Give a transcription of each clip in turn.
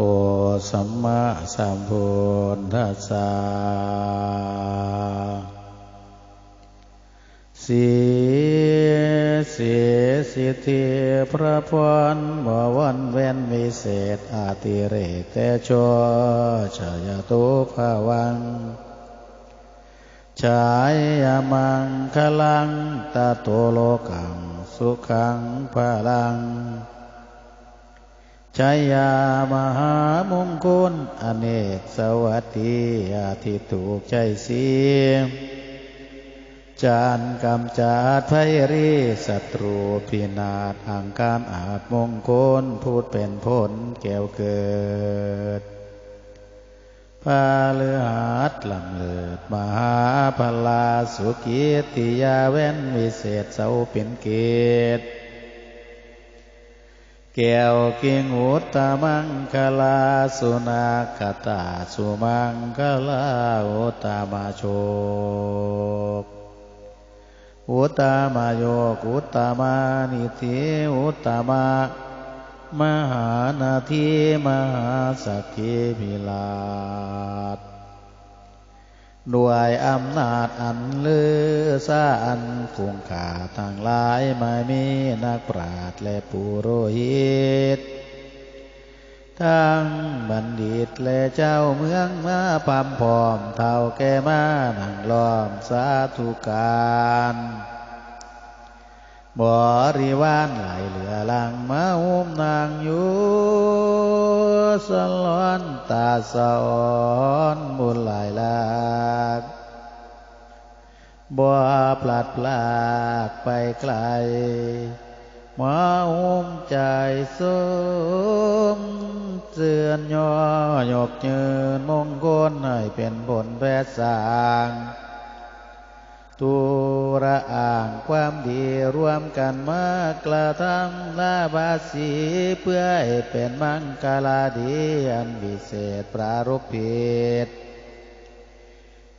โตสัมมาสัมพุทธัสสะสีสีสิทธิพระพรบวันเว้นวิเศษอาติเรกแต่ชชยตุภาวังชายมังคลังตาโตโลกังสุขังพลัง ชัยยามหามงคลอเนกสวัสดีอาทิถูกใจเสียจานกำจัดไพรีศัตรูพินาศอังการอาจมงคลพูดเป็นผลแก้วเกิดพาเลือหัดลำเลิดมหาพลาสุกิติยาเว้นวิเศษเสาเป็นเกต แก้วกิงอุตตมังคลาสุนาคตาสุมังคลาอุตตมาโชกอุตตมาโยกอุตตมานิธิอุตตมามหานาทีมหาสักขีพิลาศ ด้วยอำนาจอันลือซาอันฟุงขาทางหลายไม่มีนักปราดและปุโรหิต ทั้งบัณฑิตและเจ้าเมืองมาพามพร้อมเท่าแก่มานั่งล้อมสาธุการบริวารไหลเหลือลังมาอุ้มนางอยู่สล ตาสอนบุญหลายลากบ่ปลัดปลากไปไกลมาอุ้มใจสมเสือนย่อหยกยืนมงคลให้เป็นผลแพทสาง ตุระอ่างความดีรวมกันมากระทำลาบาสีเพื่อให้เป็นมังกลาดีอันวิเศษปรารบผิด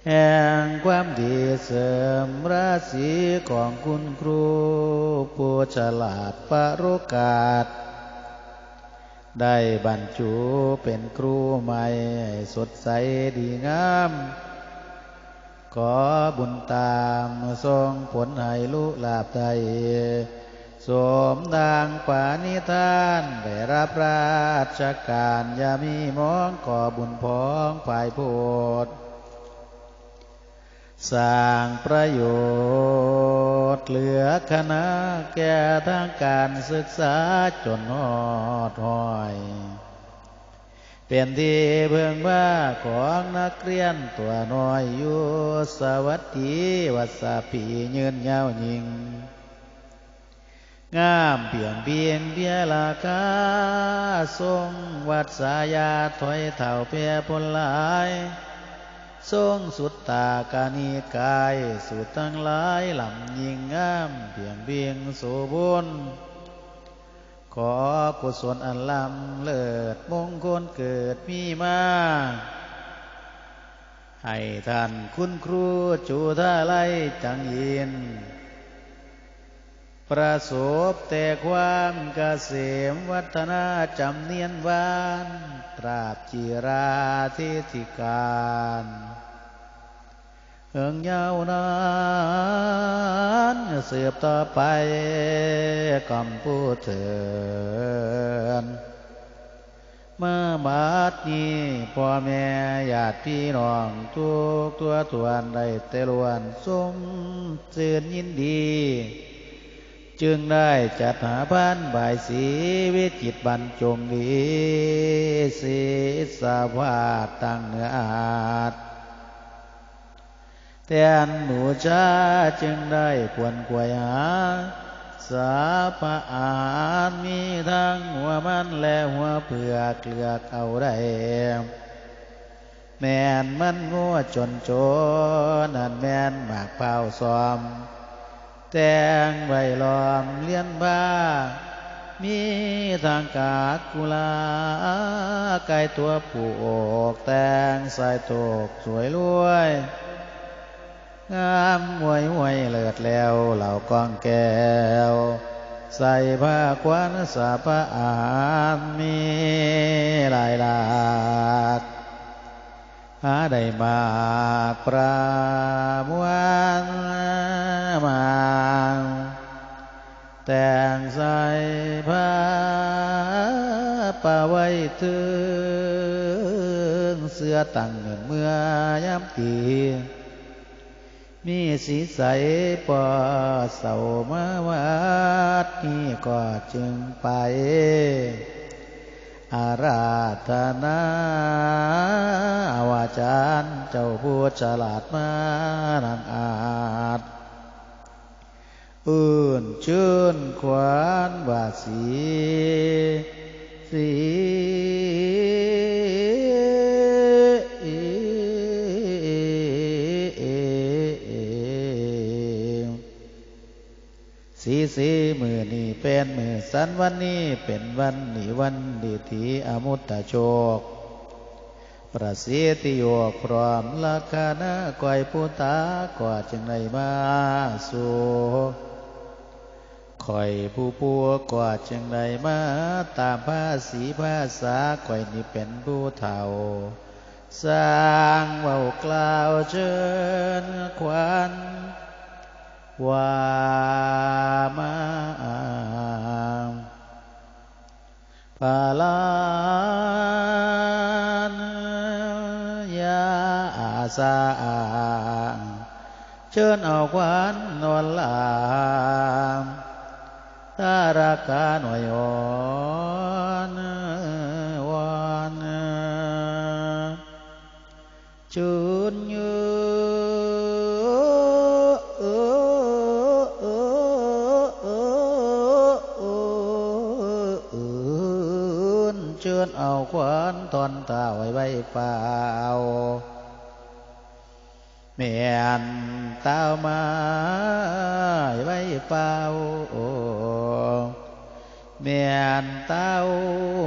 แห่งความดีเสริมราศีของคุณครูผู้ฉลาดปรุกาศได้บรรจุเป็นครูใหม่สดใสดีงาม ขอบุญตามทรงผลให้ลุลาบไทยสมดังปานิทานได้รับราชการยามีมองขอบุญพ้องฝ่ายโพดสร้างประโยชน์เหลือคณะแก่ทางการศึกษาจนหอดหอย เป็นที่เพิ่งว่าของนักเรียนตัวน้อยอยู่สวัสดีวัสพียืนยาวยิง งามเพียงเบียงเบียลากาทรงวัดสายาถอยเท่าเพียพลลายทรงสุดตากานีกาย สุดทั้งหลายลำยิงงามเพียงเบียงโสบุญ อกุศลอันลำเลิศมงคลเกิดมีมาให้ท่านคุณครูจูท่าไลจังยิน ประสบแต่ความเกษมวัฒนาจำเนียนวาน ตราบจีราทิธิการ เอิงยาวนานเสืบต่อไปกำพูดเถินเมื่อบาดนี้พ่อแม่ญาติพี่น้องทุกตัวตวนได้เตลวนสมเสื่นยินดี จึงได้จัดหาพันบายสีวิจิตบรรจงดีสีสาวาตั้งเนื้ออาจ แทนหนูจ้าจึงได้ควรควายหา สาพะอาหารมีทั้งหัวมันและหัวเผือกเกลือกเอาได้แม่นมันงัวจนโจนั่นแม่นหมากเผาซอม แตงใบลอมเลี้ยนบ้า มีทางกากุลาไก่ตัวผู้อกแตงใส่ตกสวยรวย งามหวยหวยเลิศแล้วเหล่ากองแก้ว ใส่ผ้าควันสาพะอาหมีหลายหลากหาได้มากปรามวนมาแต่งใส่ผ้าป่าไว้ถึงเสื้อตั้งเมื่อยามตี มีสีใสปอเสามาวัดนี่ก็จึงไป อาราธนาวาจารย์เจ้าผู้ฉลาดมานังอาจอื่นชื่นขวานบาสี สี สีมือนี่เป็นมือสันวันนี้เป็นวันนี้วันดีทีอมุตตะโชค ประสิทธิโยกพร้อมลาคานะก่อยผู้ตากว่าจึงในมาสู่คอยผู้ปัวกว่าจึงได้มาตามภาษีภาษาก่อยนี่เป็นผู้เฒ่า สร้างเว้ากล่าวเชิญควัน ว่ามาปาลานยาอาสาเชิญ ชิญเอาควันตอนตาไว้ไว้เปล่าเมียนเต้ามาไว้เป่าเมียนเต้า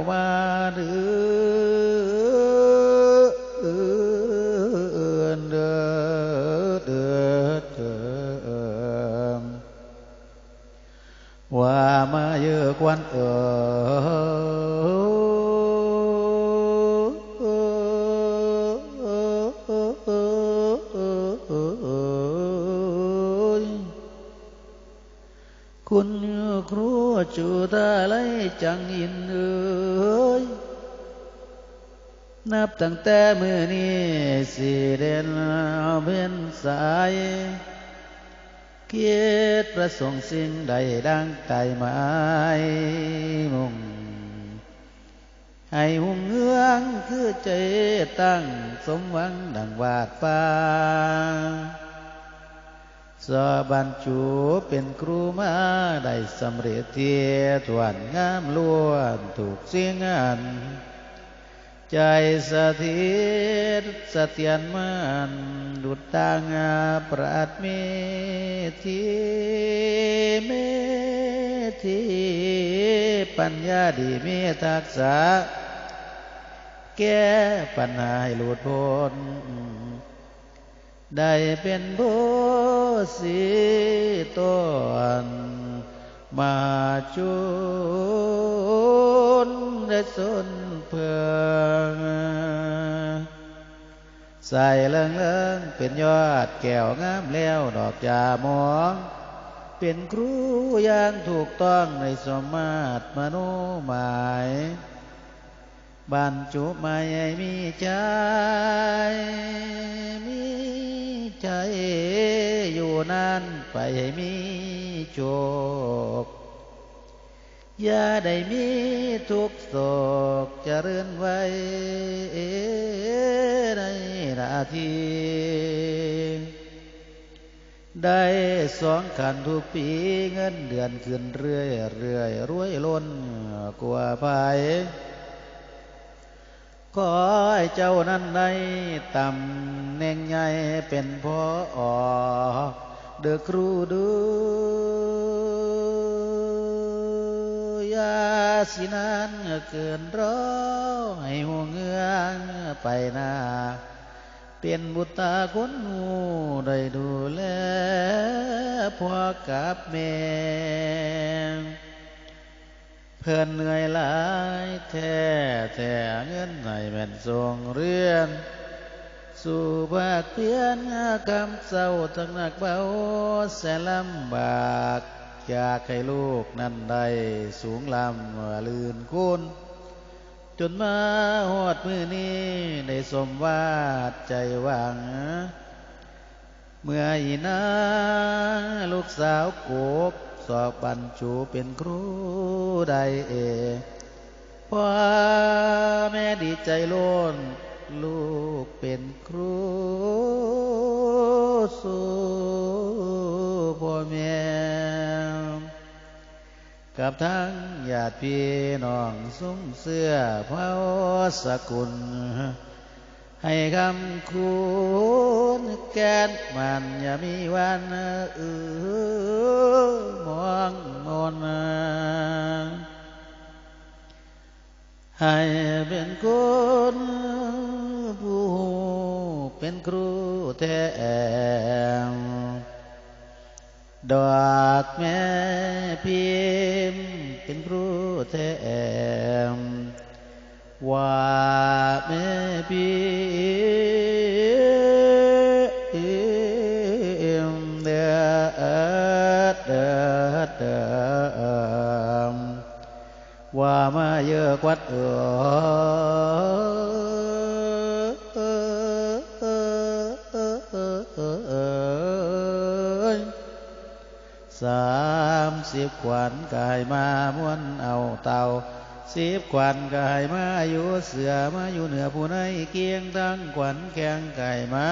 มาดื้อเดือเดือเดือว่ามาเยอะกวันเออ จังอินเอ้ยนับตั้งแต่มือนี้สิเด่นเป็นสายเกียรติประสงค์สิ่งใดดังใจหมายมุ่งให้หุ่งเงืองคือใจตั้งสมหวังดังวาดฟ้า สบันจูเป็นครูมาได้สำเร็จเทียทวนงามล้วนถูกเสียงอัน ใจสถิตสเตียนมันดุจตางาปราดเมธีเมธีปัญญาดีเมทักษะ แก้ปัญหาให้หลุดพ้น ได้เป็นผู้สีตนมาจุนได้สนเพื่องใส่เลิงเลิงเป็นยอดแก้วงามแล้วดอกยามอง เป็นครูอย่างถูกต้องในสมมาตรมโนหมายบรรจุมาให้มีใจมี ใจอยู่นานไปให้มีโชคอย่าได้มีทุกโศกจะเรื่อนไว้ในนาทีได้สองขันทุกปีเงินเดือนขึ้นเรื่อยเรื่อยรวยล้นกว่าภาย ขอให้เจ้านั้นได้ตำแหน่งใหญ่เป็นพ่ออเดือครูดูยาสินั้นเกินร้อให้หัวเงืองไปหน้าเป็นบุตรคนหูได้ดูแลพ่อกับแม่ เพื่อนเหนื่อยหลายแท้แต่เงินไหนแม่นทรงเรียนสู่ภาคเพียนคำเศร้าทั้งหนักเบาแสนลำบากอยากให้ลูกนั้นได้สูงลำลื่นคุณจนมาหอดมือนี้ได้สมวาดใจหวัง เมื่ออีนาลูกสาวโกบ สอบบรรจุเป็นครูได้เอพ่อแม่ดีใจล้นลูกเป็นครูสู่พ่อแม่กับทั้งญาติพี่น้องซุ้มเสื้อเผาสกุล ให้คำคุณแกนมันอย่ามีวันอือมองมนให้เป็นคนผู้เป็นครูแท้ดอกแม่พิมเป็นครูแท้ว่า hòa ma dơ quách ửa sam xếp quản cài ma muốn ầu tàu. สิบขวัญกายมาอยู่เสือมาอยู่เหนือผู้ในเกียงตั้งขวัญแข่งไก่มา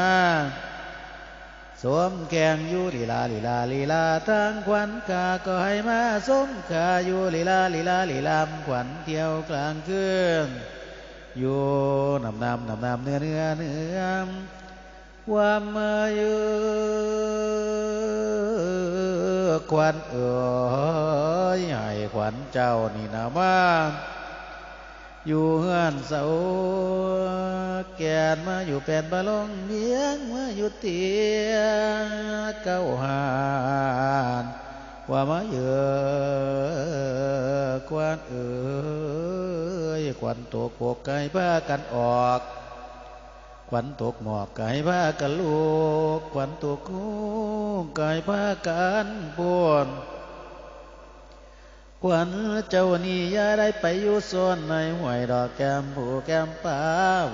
สวมแกงอยู่ลีลาลีลาลีลาตั้งขวัญกาก็ให้มาสมกาอยู่ลีลาลีลาลีลามขวัญเที่ยวกลางคืนอยู่นำนำนำนำเนื้อเนื้อเนื้อว่ามาอยู่ ควันเอ๋ยให้ขวัญเจ้านี่นะมาอยู่เฮือนเสาแกนมาอยู่เป็นบาลงเมียงมาอยู่เตียงเก้าหานว่ามาเยอะควันเอ๋ยควันตัวโกกไก่ผ้ากันออก ขวัญตกหมอกไก่ผ้ากันลูกขวัญตกคู่ไก่ผ้ากันปวนขวัญเจ้านี่ย่าได้ไปอยู่ส่วนในห้วยดอกแก้มผูแก้มป้า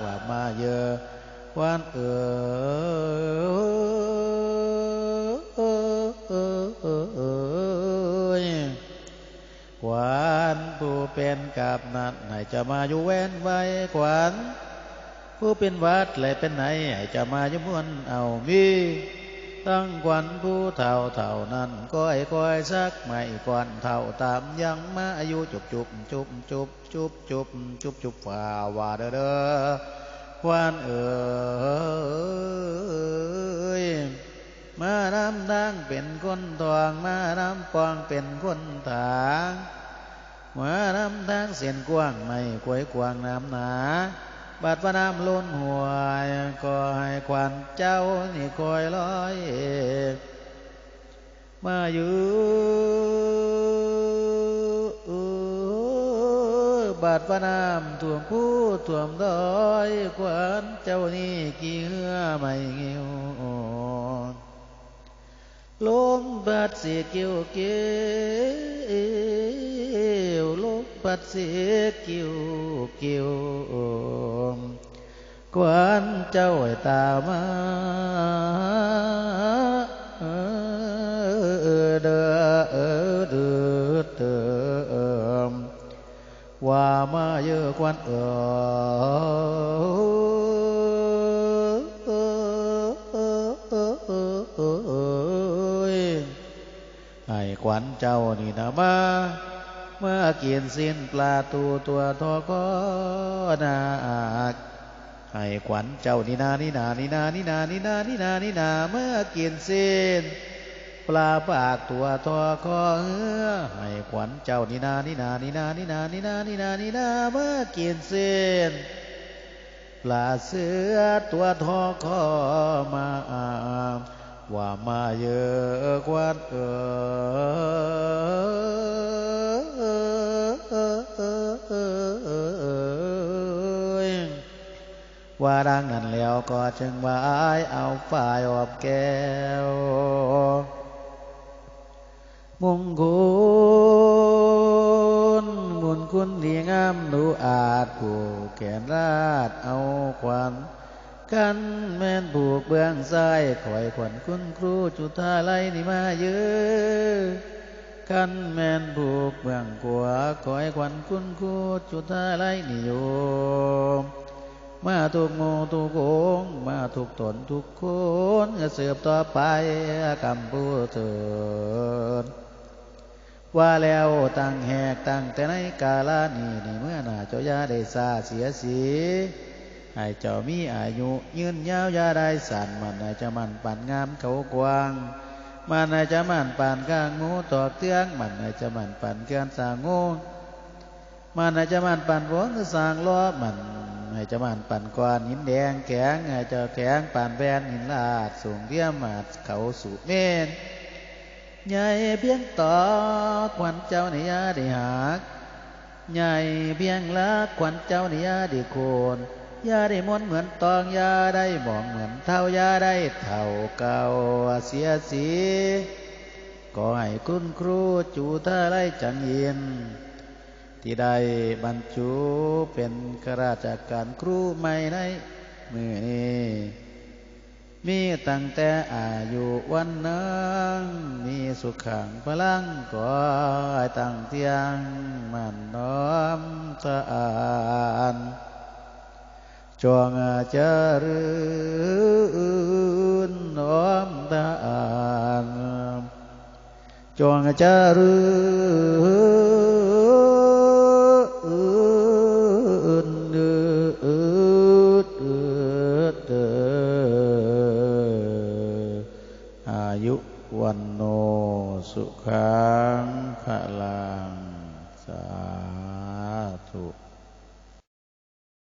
ว่ามาเยอะขวัญเอ๋ยขวัญผู้เป็นกับนัดไหนจะมาอยู่แว้นไว้ขวัญ ผู้เป็นวัดเลยเป็นไหนจะมายุมวนเอามีตั้งควันผู้เท่าเท่านั้นก้อยก้อยสักไม่ควันเท่าตามยังมาอายุจุบจุบจุบจุบจุบจุบจุบจุบฝ่าว่าเด้อเด้อควันเอ๋ยมานำนางเป็นคนทองมานำปองเป็นคนถางมานำทางเสียนกว้างไม่กวยกว้างน้ำหนา บาดว่าน้ำล้นหัวก็ให้ควันเจ้านี่คอยลอยมาอยู่บาดว่าน้ำท่วมผู้ท่วมดอยควันเจ้านี่กี่เหือไม่เงียวลมบาดเสียเกี่ยวเกี่ย Phật sĩ kiều kiều. Quán châu tà ma đưa đưa đưa hòa ma dư quan ở ai quán châu ni na ma เมื่อกินสิ้นปลาตูตัวทอก็นาคให้ขวัญเจ้านี่นานี่นานี่นานี่นานี่นานี่นานี่นาเมื่อกินสิ้นปลาปากตัวทอคอเออให้ขวัญเจ้านี่นานี่นานี่นานี่นานี่นานี่นานี่นาเมื่อกินสิ้นปลาเสือตัวทอคอมาว่ามาเยอะกว่าเออ ว่าดังนั้นแล้วก็จึงว่าเอาฝ่ายอบแก้ว มุงคุณบุญคุณดีงามดูอาจผู้แก่นราดเอาควันกันแม่นผูกเบื้องซ้ายคอยขวัญคุณครูจุธาไลนี่มาเยอะกันแม่นผูกเบื้องขวาคอยขวัญคุณครูจุธาไลนิยม มาทุกโมทุกโงมาทุกตนทุกคนเสืบต่อไปกำพูเถิดว่าแล้วตั้งแหกตั้งแต่ในกาลานี้นี่เมื่อหน้าเจ้ายาได้ซาเสียสีให้เจ้ามีอายุยืนยาวยาได้สันมันอาจะมันปันงามเขากวาง มันอาจะมันปานข้างงูตอกเตื้องมันอาจะมันปันเกือนสางงูมันอาจจะมันปันวงสางล้อมัน อาจจะมันปันกวานหินแดงแข็งอาจจะแข็งปานแบนหินลาดสูงเทียมมาดเขาสูเมนใหญ่เพียงต่อควันเจ้านิยาได้หักใหญ่เพียงละควันเจ้านิยาได้โคนยาได้มนเหมือนตองยาได้หมองเหมือนเท่ายาได้เท่าเก่าเสียสีก็ให้คุณครูจูท่าไรจังยิน ที่ได้บรรจุเป็นข้าราชการครูใหม่ในมือนี้มีตั้งแต่อายุวันนั้นมีสุขขังพลังก็ตั้งเทียงมันน้อมสะอาดจงเจริญน้อมตานจงเจริญ สุขังขะลังสา